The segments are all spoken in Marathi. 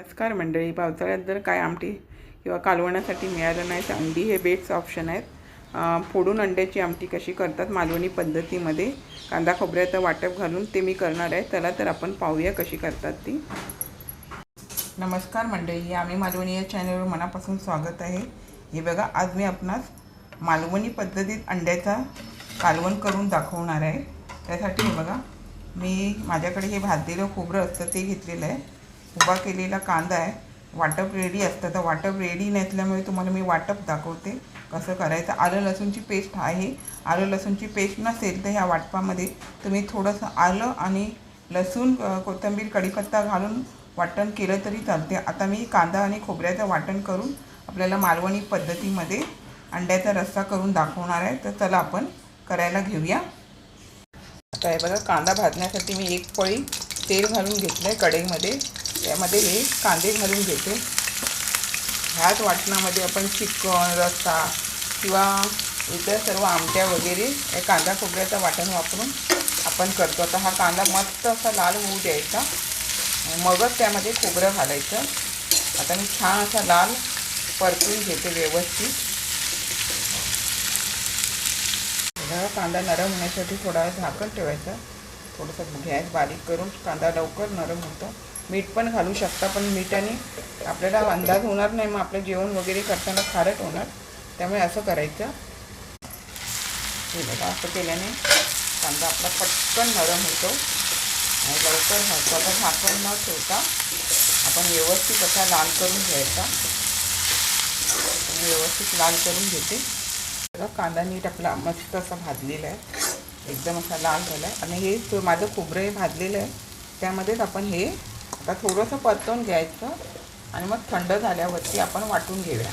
नमस्कार मंडळी पावसाळ्यात जर काय आमटी किंवा कालवण्यासाठी मिळालं नाही तर अंडी हे बेस्ट ऑप्शन आहेत. फोडून अंड्याची आमटी कशी करतात मालवणी पद्धतीमध्ये कांदा खोबऱ्याचं वाटप घालून ते मी करणार आहे. चला तर आपण पाहूया कशी करतात ती. नमस्कार मंडळी आम्ही मालवणी या चॅनलवर मनापासून स्वागत आहे. हे बघा आज मी आपणास मालवणी पद्धतीत अंड्याचा कालवण करून दाखवणार आहे. त्यासाठी हे बघा मी माझ्याकडे हे भाजलेलं खोबरं असतं ते घेतलेलं आहे. उभा केलेला कांदा आहे. वाटप रेडी असतं. तर वाटप रेडी नसल्यामुळे तुम्हाला मी वाटप दाखवते. कसं करायचं? आलं लसूणची पेस्ट आहे. आलं लसूणची पेस्ट नसेल तर ह्या वाटपामध्ये तुम्ही थोडंसं आलं आणि लसूण कोथिंबीर कढीपत्ता घालून वाटण केलं तरी चालते. आता मी कांदा आणि खोबऱ्याचं वाटण करून आपल्याला मालवणी पद्धतीमध्ये अंड्याचा रस्सा करून दाखवणार आहे. तर चला आपण करायला घेऊया. आता हे बघा कांदा भाजण्यासाठी मी एक पळी तेल घालून घेतलं आहे कढईमध्ये. त्यामध्ये हे कांदे घालून घेते. ह्याच वाटणामध्ये आपण चिकन रस्सा किंवा इतर सर्व आमट्या वगैरे या कांदा खोबऱ्याचं वाटण वापरून आपण करतो. आता हा कांदा मस्त असा लाल होऊ द्यायचा. मगच त्यामध्ये खोबरं घालायचं. आता मी छान असा लाल परतून घेते व्यवस्थित. कांदा नरम होण्यासाठी थोडा झाकण ठेवायचं. थोडंसं गॅस बारीक करून कांदा लवकर नरम होतो. मीठ पण घालू शकता पण मिठाने आपल्याला अंदाज होणार नाही. मग आपलं जेवण वगैरे करताना खारट होणार. त्यामुळे असं करायचं. हे बघा असं केल्याने कांदा आपला पटकन नरम होतो. आणि लवकर होतो झाकण न ठेवता आपण व्यवस्थित असा लाल करून घ्यायचा. व्यवस्थित लाल करून घेते. बघा कांदा नीट आपला मस्त असा भाजलेला आहे. एकदम असा लाल झाला आहे आणि हे माझं खोबरं हे भाजलेलं आहे त्यामध्येच आपण हे आता थोडंसं परतून घ्यायचं आणि मग थंड झाल्यावरती आपण वाटून घेऊया.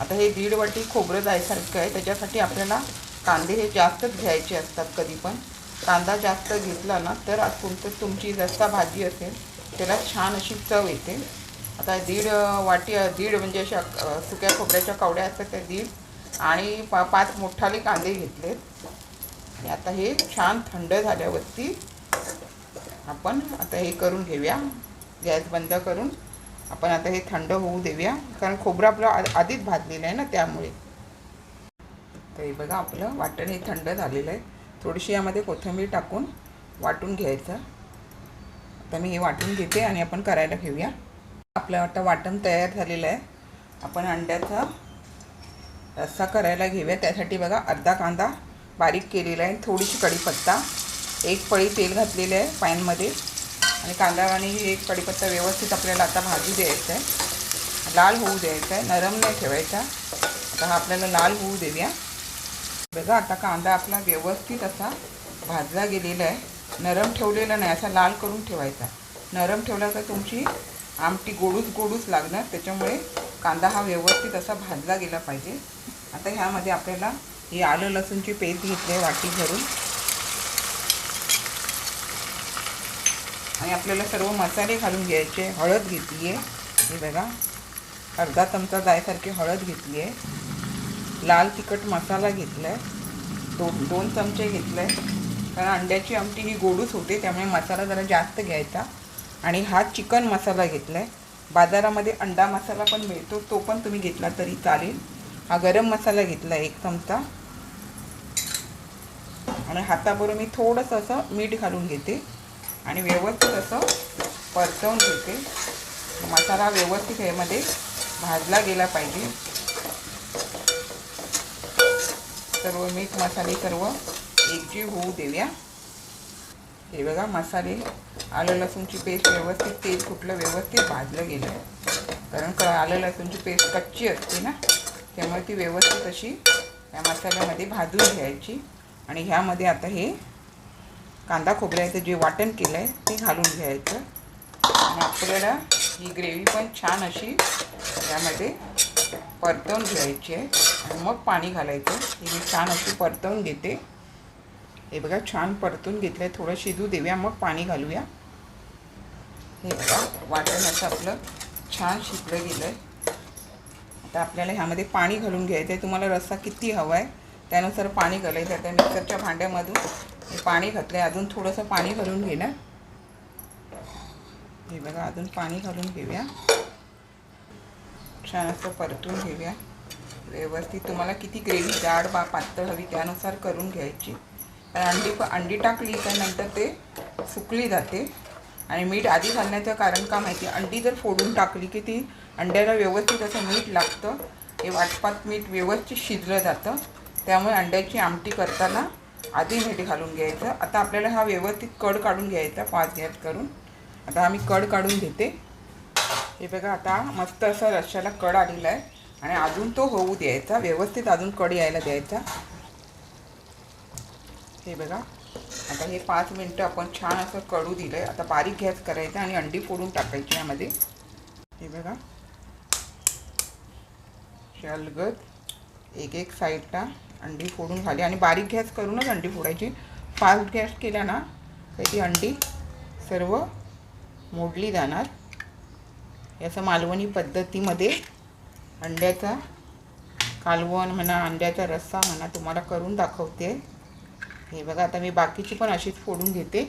आता हे दीड वाटी खोबरं जायसारखं आहे त्याच्यासाठी आपल्याला कांदे हे जास्तच घ्यायचे असतात कधी पण. कांदा जास्त घेतला ना तर आज तुमचं तुमची जसा भाजी असेल त्याला छान अशी चव येते. आता दीड वाटी दीड म्हणजे अशा सुक्या खोबऱ्याच्या कवड्या असतात त्या दीड आणि पा पाच मोठाले कांदे घेतलेत. आता हे छान थंड झाल्यावरती आपण आता हे करून घेऊया. गॅस बंद करून आपण आता हे थंड होऊ देऊया. कारण खोबरं आपलं आ- आधीच भाजलेलं आहे ना त्यामुळे. तर हे बघा आपलं वाटण हे थंड झालेलं आहे. थोडीशी यामध्ये कोथिंबीर टाकून वाटून घ्यायचं. आता मी हे वाटून घेते आणि आपण करायला घेऊया. आपलं आता वाटण तयार झालेलं आहे. आपण अंड्याचा रस्सा करायला घेऊया. त्यासाठी बघा अर्धा कांदा बारीक केलेला आहे. थोडीशी कढीपत्ता एक पळी तेल घातलेलं आहे पॅनमध्ये. आणि कांदा आणि एक कडीपत्ता व्यवस्थित आपल्याला आता भाजू द्यायचं आहे लाल होऊ द्यायचा आहे नरम नाही ठेवायचा. आता हा आपल्याला लाल होऊ देऊया. बघा आता कांदा आपला व्यवस्थित असा भाजला गेलेला आहे. नरम ठेवलेला नाही असा लाल करून ठेवायचा. नरम ठेवला तर तुमची आमटी गोडूच गोडूच लागणार त्याच्यामुळे कांदा हा व्यवस्थित असा भाजला गेला पाहिजे. आता ह्यामध्ये आपल्याला ही आलं लसूणची पेस्ट घेतली आहे वाटी भरून आणि आपल्याला सर्व मसाले घालून घ्यायचे. हळद घेतली आहे हे बघा. अर्धा चमचा जायसारखी हळद घेतली आहे लाल तिखट मसाला घेतला आहे दोन दोन चमचे घेतले आहे कारण अंड्याची आमटी ही गोडूच होते त्यामुळे मसाला जरा जास्त घ्यायचा. आणि हा चिकन मसाला घेतला आहे बाजारामध्ये अंडा मसाला पण मिळतो तो पण तुम्ही घेतला तरी चालेल. हा गरम मसाला घेतला आहे एक चमचा. आणि हाताबरोबर मी थोडंसं असं मीठ घालून घेते. आणि व्यवस्थित असं परतवून घेते. मसाला व्यवस्थित यामध्ये भाजला गेला पाहिजे. सर्व मीठ मसाले सर्व एकजीव होऊ देऊया. हे बघा मसाले आलं लसूणची पेस्ट व्यवस्थित तेल कुठलं व्यवस्थित भाजलं गेलं कारण क आलं लसूणची पेस्ट कच्ची असते ना त्यामुळे ती व्यवस्थित अशी या मसाल्यामध्ये भाजून घ्यायची. आणि ह्यामध्ये आता हे कांदा खोबऱ्याचं जे वाटण केलं आहे ते घालून घ्यायचं. आणि आपल्याला ही ग्रेव्ही पण छान अशी यामध्ये परतवून घ्यायची आहे. आणि मग पाणी घालायचं. ही मी छान अशी परतवून घेते. हे बघा छान परतून घेतलं आहे थोडं शिजू देऊया. मग पाणी घालूया. हे बघा वाटण असं आपलं छान शिजलं गेलं आहे आता आपल्याला ह्यामध्ये पाणी घालून घ्यायचं आहे तुम्हाला रस्सा किती हवा आहे त्यानुसार पाणी घालायचं आता मिक्सरच्या भांड्यामधून पाणी घातलं आहे अजून थोडंसं पाणी घालून घेणार हे बघा अजून पाणी घालून घेऊया. छान असं परतून घेऊया. व्यवस्थित तुम्हाला किती ग्रेव्ही जाड बा पातळ हवी त्यानुसार करून घ्यायची. अंडी अंडी टाकली तर नंतर ते सुकली जाते. आणि मीठ आधी घालण्याचं कारण का माहिती? अंडी जर फोडून टाकली की ती अंड्याला व्यवस्थित असं मीठ लागतं. हे वाटपात मीठ व्यवस्थित शिजलं जातं. त्यामुळे अंड्याची आमटी करताना आधी मीठ घालून घ्यायचं. आता आपल्याला हा व्यवस्थित कड काढून घ्यायचा पाच गॅस करून. आता आम्ही कड काढून घेते. हे बघा आता मस्त असं रश्याला कड आलेला आहे आणि अजून तो होऊ द्यायचा व्यवस्थित अजून कड यायला द्यायचा. हे बघा आता हे पाच मिनटं आपण छान असं कडू दिलं आहे आता बारीक गॅस करायचा आणि अंडी फोडून टाकायची यामध्ये. हे बघा. शलगत. एक एक साईडला अंडी फोडून झाली. आणि बारीक गॅस करूनच अंडी फोडायची. फास्ट गॅस केला ना तर ती अंडी सर्व मोडली जाणार. याचं मालवणी पद्धतीमध्ये अंड्याचा कालवण म्हणा अंड्याचा रस्सा म्हणा तुम्हाला करून दाखवते. हे बघा आता मी बाकीची पण अशीच फोडून घेते.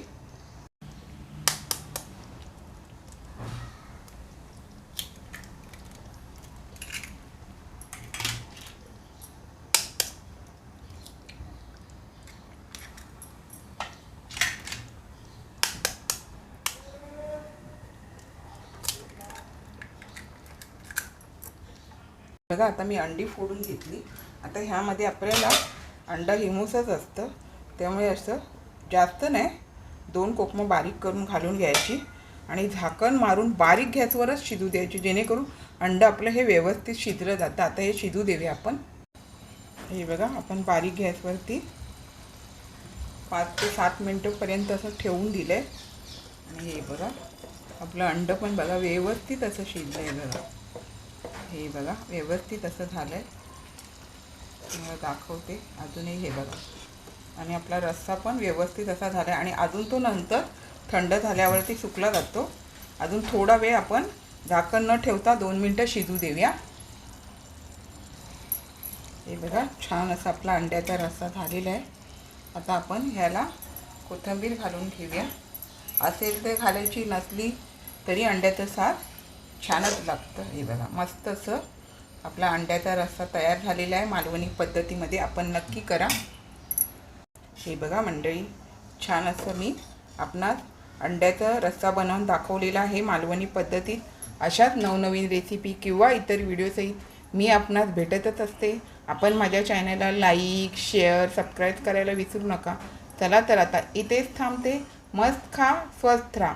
बघा आता मी अंडी फोडून घेतली. आता ह्यामध्ये आपल्याला अंडा हिमूसच असतं. त्यामुळे असं जास्त नाही. दोन कोकमं बारीक करून घालून घ्यायची आणि झाकण मारून बारीक गॅसवरच शिजू द्यायची जेणेकरून अंडं आपलं हे व्यवस्थित शिजलं जातं. आता हे शिजू देऊया आपण. हे बघा आपण बारीक गॅसवरती पाच ते सात मिनटंपर्यंत असं ठेवून दिलं आहे आणि हे बघा आपलं अंडं पण बघा व्यवस्थित असं शिजलं आहे बघा. हे बघा व्यवस्थित असं झालं आहे तुम्हाला दाखवते. अजूनही हे बघा. आणि आपला रस्सा पण व्यवस्थित असा झाला आहे आणि अजून तो नंतर थंड झाल्यावरती सुकला जातो. अजून थोडा वेळ आपण झाकण न ठेवता दोन मिनटं शिजू देऊया. हे बघा छान असा आपला अंड्याचा रस्सा झालेला आहे. आता आपण ह्याला कोथिंबीर घालून घेऊया. असेल तर घालायची नसली तरी अंड्याचं साथ छानच लागतं हे बघा. मस्त असं आपला अंड्याचा रस्सा तयार झालेला आहे. मालवणी पद्धतीमध्ये आपण नक्की करा. हे बघा मंडळी छान असं मी आपणास अंड्याचा रस्सा बनवून दाखवलेला आहे मालवणी पद्धतीत. अशाच नवनवीन रेसिपी किंवा इतर व्हिडिओसहित मी आपणास भेटतच असते. आपण माझ्या चॅनलला लाईक शेअर सबस्क्राईब करायला विसरू नका. चला तर आता इथेच थांबते. मस्त खा स्वस्त राहा.